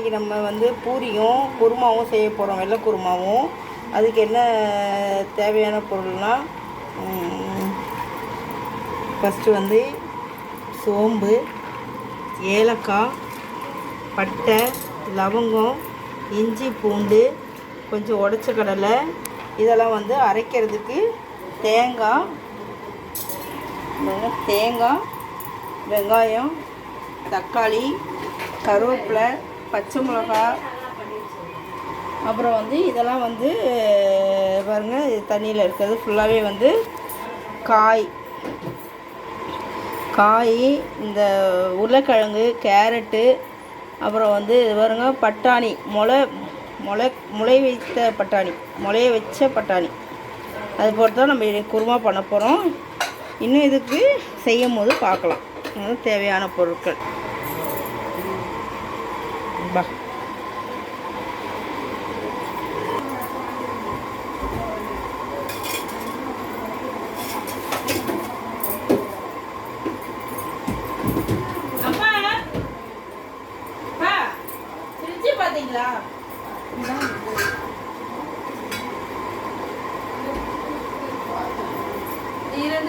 இன்றைக்கி நம்ம வந்து பூரியும் குருமாவும் செய்ய போகிறோம் வெள்ளை குருமாவும். அதுக்கு என்ன தேவையான பொருள்னால் ஃபஸ்ட்டு வந்து சோம்பு ஏலக்காய் பட்டை லவங்கம் இஞ்சி பூண்டு கொஞ்சம் உடச்ச கடலை. இதெல்லாம் வந்து அரைக்கிறதுக்கு தேங்காய் தேங்காய் வெங்காயம் தக்காளி கருவேப்பிலை பச்சை மிளகா. அப்புறம் வந்து இதெல்லாம் வந்து பாருங்கள் பாருங்க இது தண்ணியில் இருக்கிறது ஃபுல்லாகவே வந்து காய். காய் இந்த உருளைக்கிழங்கு கேரட்டு அப்புறம் வந்து இது பாருங்க பட்டாணி முளை முளை முளை வைத்த பட்டாணி முளைய வச்ச பட்டாணி. அது போட்டு தான் நம்ம குருமா பண்ண போகிறோம் இன்னும் இதுக்கு செய்யும் போது பார்க்கலாம் தேவையான பொருட்கள். பா. அம்மா அப்பா ஃப்ரிட்ஜ்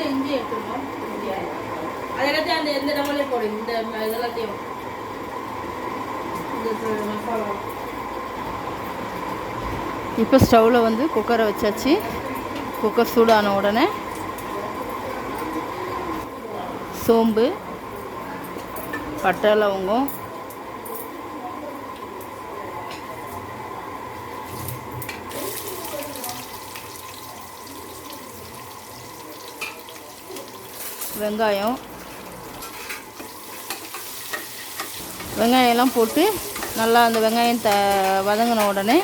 இஞ்சி எடுத்துருக்கோம் அது எல்லாத்தையும் அந்த எந்த டம்ளர்லேயே போடும் இந்த இதெல்லாத்தையும் இப்போ ஸ்டவ்வில் வந்து குக்கரை வச்சாச்சு. குக்கர் சூடான உடனே சோம்பு பட்டை லவங்கம் வெங்காயம். வெங்காயம் எல்லாம் போட்டு நல்லா அந்த வெங்காயம் த வதங்கின உடனே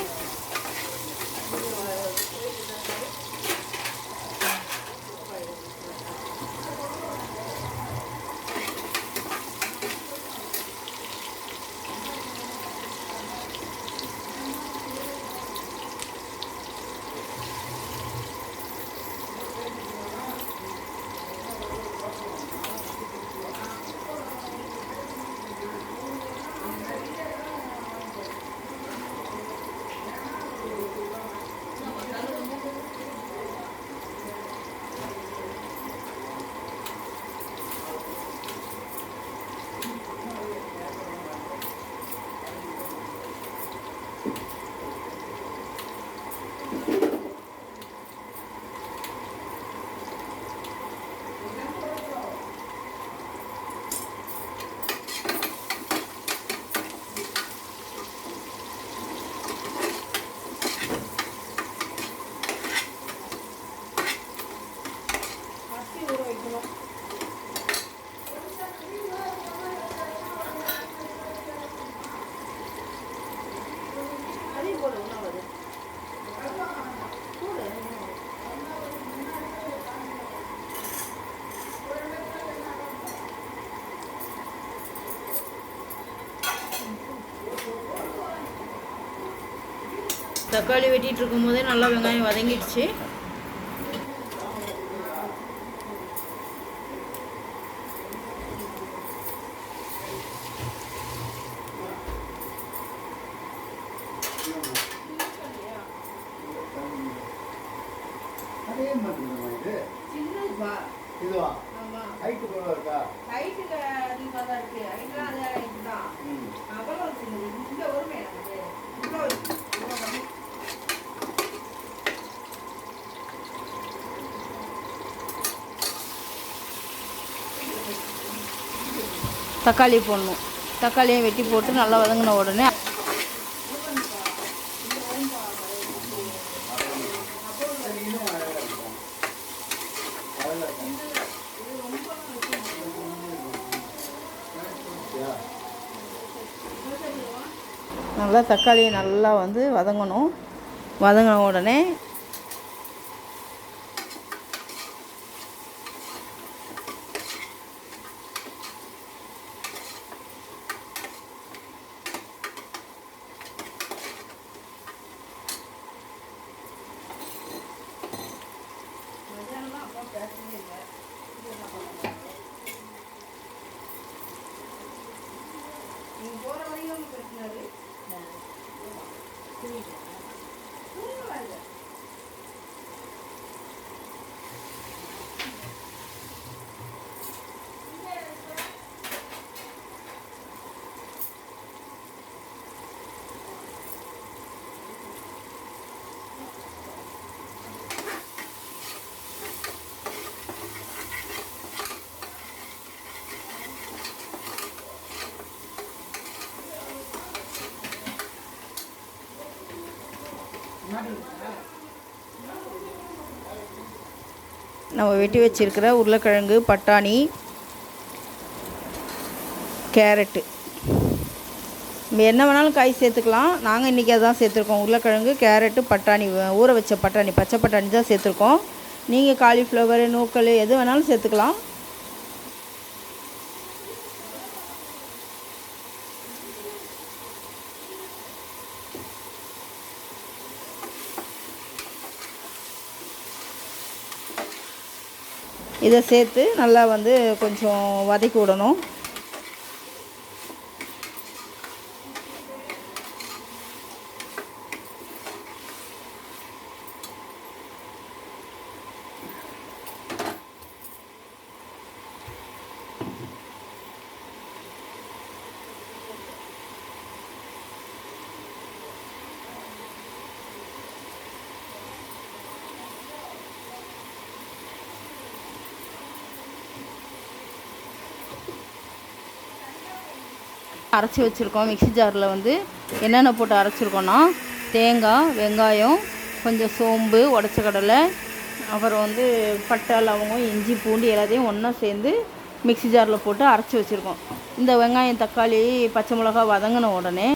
தக்காளி வெட்டிட்டு இருக்கும்போதே நல்லா வெங்காயம் வதங்கிடுச்சு. அதே மாட்டேங்குதுமா இது. சின்னதுப்பா இதுவா? ஆமாம் ஹைட்டு கூட இருக்கா? ஹைட்டுக்கு அதிகமாக தான் இருக்கு. ஹைட்லாம் அதே ஹைட்டு தான். ம். அவ்வளோ சின்னது. இந்த ஒருமை எனக்கு இவ்வளோ இவ்வளோ கம்மி. தக்காளி போடணும். தக்காளியை வெட்டி போட்டு நல்லா வதங்கின உடனே நல்லா தக்காளியை நல்லா வந்து வதங்கணும். வதங்கின உடனே 对。நம்ம வெட்டி வச்சிருக்கிற உருளைக்கிழங்கு பட்டாணி கேரட்டு. நம்ம என்ன வேணாலும் காய் சேர்த்துக்கலாம். நாங்கள் இன்றைக்கி அதான் சேர்த்துருக்கோம். உருளைக்கிழங்கு கேரட்டு பட்டாணி ஊற வச்ச பட்டாணி பச்சை பட்டாணி தான் சேர்த்துருக்கோம். நீங்கள் காலிஃப்ளவர் நூக்கல் எது வேணாலும் சேர்த்துக்கலாம். இதை சேர்த்து நல்லா வந்து கொஞ்சம் வதக்கி விடணும். அரைச்சி வச்சுருக்கோம். மிக்ஸி ஜாரில் வந்து என்னென்ன போட்டு அரைச்சிருக்கோன்னா தேங்காய் வெங்காயம் கொஞ்சம் சோம்பு உடச்ச கடலை அப்புறம் வந்து பட்டை லவங்கம் இஞ்சி பூண்டு எல்லாத்தையும் ஒன்றா சேர்ந்து மிக்ஸி ஜாரில் போட்டு அரைச்சி வச்சுருக்கோம். இந்த வெங்காயம் தக்காளி பச்சை மிளகா வதங்கின உடனே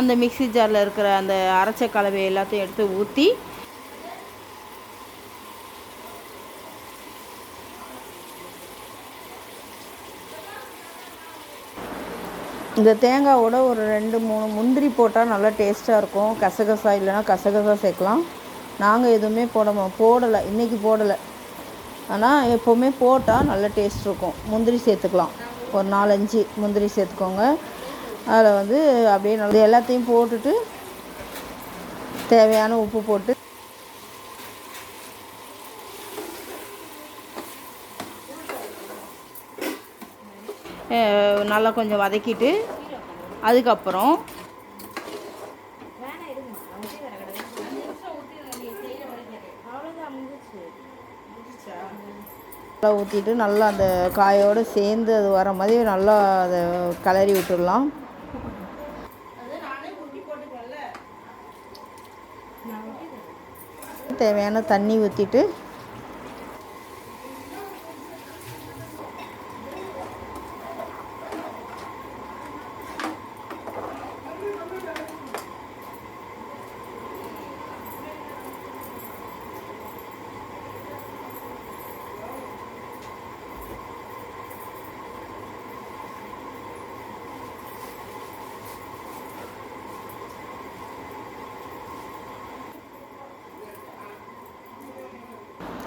அந்த மிக்ஸி ஜாரில் இருக்கிற அந்த அரைச்ச கலவை எல்லாத்தையும் எடுத்து ஊற்றி இந்த தேங்காவோட ஒரு ரெண்டு மூணு முந்திரி போட்டால் நல்லா டேஸ்ட்டாக இருக்கும். கசகசா இல்லைன்னா கசகசா சேர்க்கலாம். நாங்கள் எதுவுமே போட போடலை. இன்றைக்கி போடலை. ஆனால் எப்போவுமே போட்டால் நல்ல டேஸ்ட் இருக்கும். முந்திரி சேர்த்துக்கலாம். ஒரு நாலஞ்சு முந்திரி சேர்த்துக்கோங்க. அதில் வந்து அப்படியே நல்லா எல்லாத்தையும் போட்டுட்டு தேவையான உப்பு போட்டு நல்லா கொஞ்சம் வதக்கிட்டு அதுக்கப்புறம் நல்லா ஊற்றிட்டு நல்லா அந்த காயோடு சேர்ந்து அது வர மாதிரி நல்லா அதை கிளறி விட்டுடலாம். தேவையான தண்ணி ஊற்றிட்டு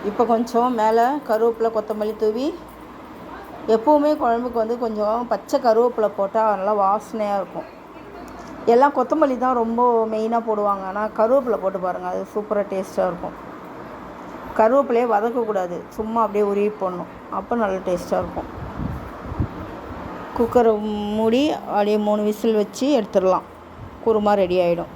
இப்போ கொஞ்சம் மேலே கருவேப்பிலை கொத்தமல்லி தூவி எப்போவுமே குழம்புக்கு வந்து கொஞ்சம் பச்சை கருவேப்பிலை போட்டால் நல்லா வாசனையாக இருக்கும். எல்லாம் கொத்தமல்லி தான் ரொம்ப மெயினாக போடுவாங்க. ஆனால் கருவேப்பிலை போட்டு பாருங்கள் அது சூப்பராக டேஸ்ட்டாக இருக்கும். கருவேப்பிலையே வதக்கக்கூடாது. சும்மா அப்படியே உருவி போடணும். அப்போ நல்ல டேஸ்ட்டாக இருக்கும். குக்கரை மூடி அப்படியே மூணு விசில் வச்சு எடுத்துடலாம். குருமா ரெடி ஆகிடும்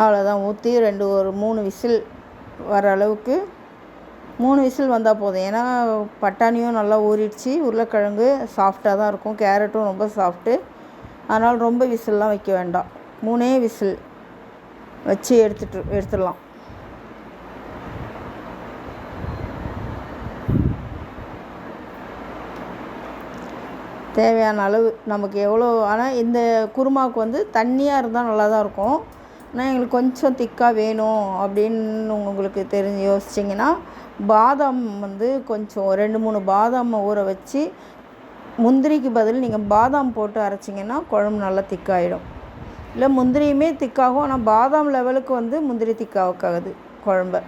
அவ்வளோதான் ஊற்றி ரெண்டு ஒரு மூணு விசில் வர அளவுக்கு மூணு விசில் வந்தால் போதும். ஏன்னா பட்டாணியும் நல்லா ஊறிடுச்சு. உருளைக்கிழங்கு சாஃப்டாக தான் இருக்கும். கேரட்டும் ரொம்ப சாஃப்ட்டு அதனால் ரொம்ப விசில்லாம் வைக்க வேண்டாம். மூணே விசில் வச்சு எடுத்துட்டு எடுத்துடலாம். தேவையான அளவு நமக்கு எவ்வளோ ஆனால் இந்த குருமாவுக்கு வந்து தண்ணியாக இருந்தால் நல்லா தான் இருக்கும். ஆனால் எங்களுக்கு கொஞ்சம் திக்காக வேணும் அப்படின்னு உங்களுக்கு தெரிஞ்சு யோசிச்சிங்கன்னா பாதாம் வந்து கொஞ்சம் ரெண்டு மூணு பாதாமை ஊற வச்சு முந்திரிக்கு பதில் நீங்கள் பாதாம் போட்டு அரைச்சிங்கன்னா குழம்பு நல்லா திக்காயிடும். இல்லை முந்திரியுமே திக்காகும் ஆனால் பாதாம் லெவலுக்கு வந்து முந்திரி திக்காவுக்காகுது குழம்ப.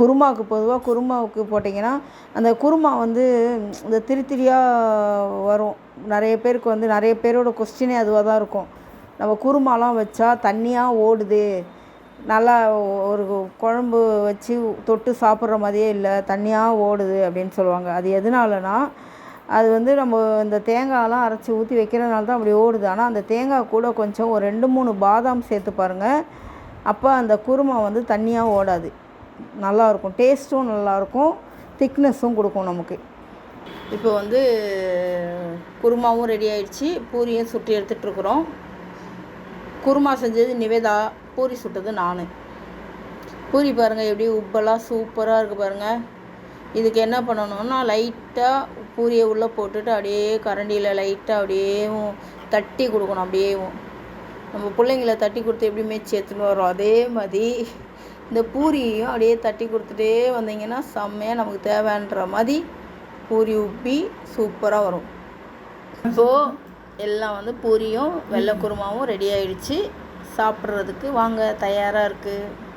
குருமாவுக்கு பொதுவாக குருமாவுக்கு போட்டிங்கன்னா அந்த குருமா வந்து இந்த திரி திரியாக வரும். நிறைய பேருக்கு வந்து நிறைய பேரோட கொஸ்டினே அதுவாக தான் இருக்கும். நம்ம குருமாலாம் வச்சா தண்ணியாக ஓடுது. நல்லா ஒரு குழம்பு வச்சு தொட்டு சாப்பிட்ற மாதிரியே இல்லை தண்ணியாக ஓடுது அப்படின்னு சொல்லுவாங்க. அது எதனாலனா அது வந்து நம்ம இந்த தேங்காயெலாம் அரைச்சி ஊற்றி வைக்கிறதுனால தான் அப்படி ஓடுது. ஆனால் அந்த தேங்காய் கூட கொஞ்சம் ஒரு ரெண்டு மூணு பாதாம் சேர்த்து பாருங்கள் அப்போ அந்த குருமா வந்து தண்ணியாக ஓடாது. நல்லாயிருக்கும் டேஸ்ட்டும் நல்லாயிருக்கும் திக்னஸும் கொடுக்கும் நமக்கு. இப்போ வந்து குருமாவும் ரெடி ஆயிடுச்சு. பூரியும் சுற்றி எடுத்துகிட்ருக்குறோம் குருமா செஞ்சது நிவேதா பூரி சுட்டது நான். பூரி பாருங்கள் எப்படி உப்பெல்லாம் சூப்பராக இருக்குது பாருங்கள் இதுக்கு என்ன பண்ணணும்னா லைட்டாக பூரியை உள்ளே போட்டுட்டு அப்படியே கரண்டியில் லைட்டாக அப்படியேவும் தட்டி கொடுக்கணும் அப்படியேவும். நம்ம பிள்ளைங்கள தட்டி கொடுத்து எப்படி மேய்ச்சி எடுத்துன்னு வரோம் அதே மாதிரி இந்த பூரியையும் அப்படியே தட்டி கொடுத்துட்டே வந்தீங்கன்னா செம்மையாக நமக்கு தேவைன்ற மாதிரி பூரி உப்பி சூப்பராக வரும். இப்போது எல்லாம் வந்து பூரியும் வெள்ளை குருமாவும் ரெடி ஆயிடுச்சு. சாப்பிட்றதுக்கு வாங்க தயாராக இருக்குது